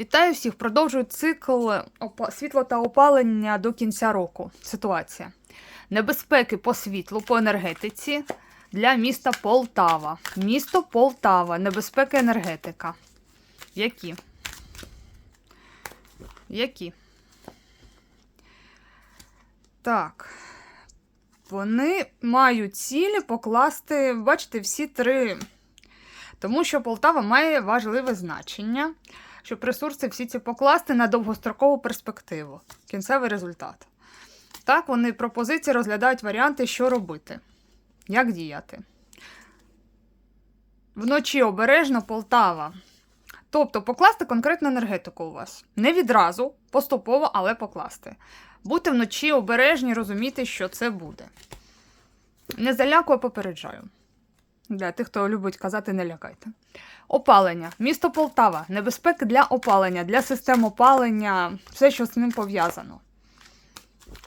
Вітаю всіх! Продовжую цикл світло та опалення до кінця року. Ситуація. Небезпеки по світлу, по енергетиці для міста Полтава. Місто Полтава. Небезпеки енергетика. Які? Які? Так. Вони мають цілі покласти, бачите, всі три. Тому що Полтава має важливе значення щоб ресурси всі ці покласти на довгострокову перспективу. Кінцевий результат. Так, вони пропозиції розглядають варіанти, що робити, як діяти. Вночі обережно Полтава. Тобто покласти конкретну енергетику у вас. Не відразу, поступово, але покласти. Будьте вночі обережні, розуміти, що це буде. Не залякую, попереджаю. Для тих, хто любить казати, не лякайте. Опалення. Місто Полтава. Небезпеки для опалення, для систем опалення, все, що з ним пов'язано.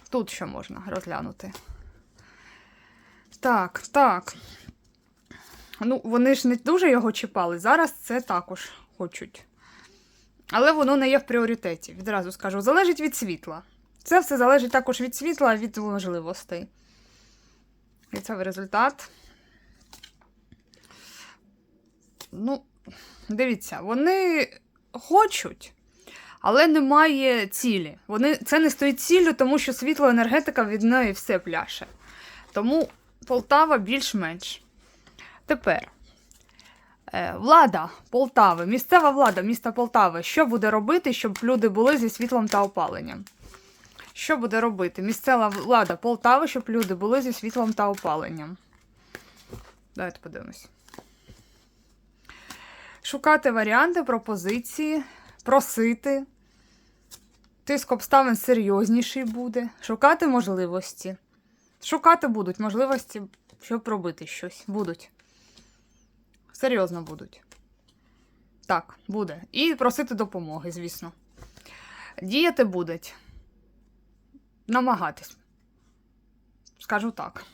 Тут що можна розглянути. Так, так. Ну, вони ж не дуже його чіпали. Зараз це також хочуть. Але воно не є в пріоритеті. Відразу скажу. Залежить від світла. Це все залежить також від світла, від можливостей. І це результат. Ну, дивіться, вони хочуть, але немає цілі. Вони, це не стоїть ціллю, тому що світло енергетика від неї все пляше. Тому Полтава більш-менш. Тепер. е, Влада Полтави, місцева влада міста Полтави, що буде робити, щоб люди були зі світлом та опаленням? Що буде робити? Місцева влада Полтави, щоб люди були зі світлом та опаленням. Давайте подивимось шукати варіанти, пропозиції, просити. Тиск обставин серйозніший буде. Шукати можливості. Шукати будуть можливості, щоб робити щось. Будуть. Серйозно будуть. Так, буде. І просити допомоги, звісно. Діяти будуть. Намагатись. Скажу так.